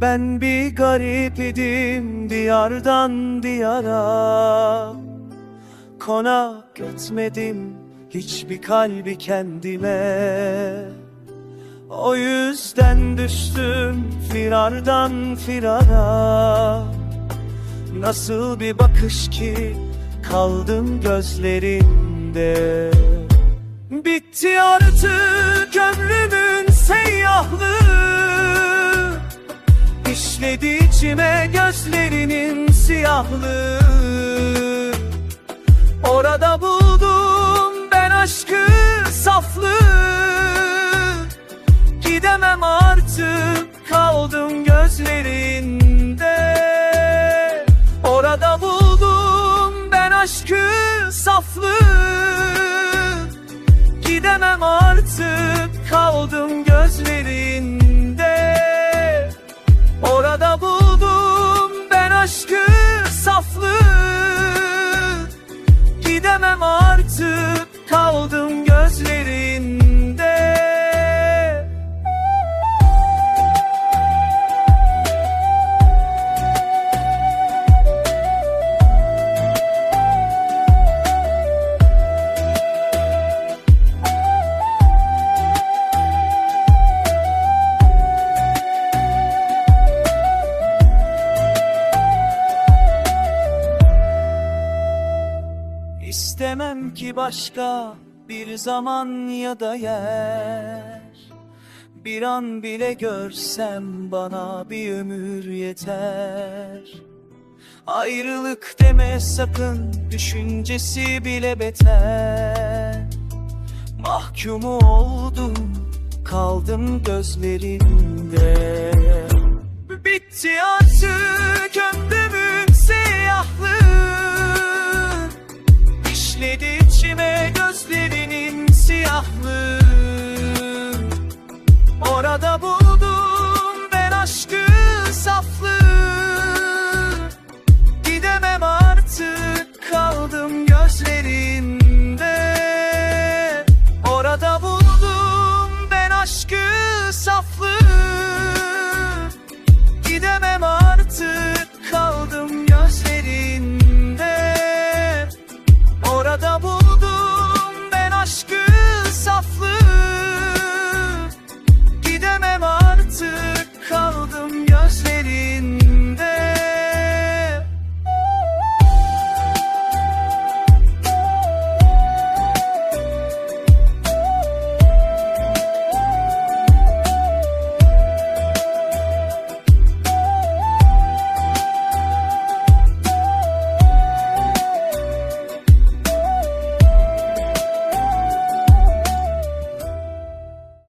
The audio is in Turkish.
garip idim diyardan diyara. Konak etmedim hiçbir kalbi kendime. O yüzden düştüm firardan firara. Nasıl bir bakış ki kaldım gözlerinde Bitti artık ömrümün seyyahlığı İşledi içime gözlerinin siyahlığı. Orada buldum ben aşkı saflığı. Gidemem artık kaldım gözlerinde. Orada buldum ben aşkı saflığı. Gidemem artık kaldım gözlerinde ben İstemem ki başka bir zaman ya da yer. Bir an bile görsem bana bir ömür yeter. Ayrılık deme sakın düşüncesi bile beter. Mahkumu oldum kaldım gözlerinde. Bitti artık ömrümün double.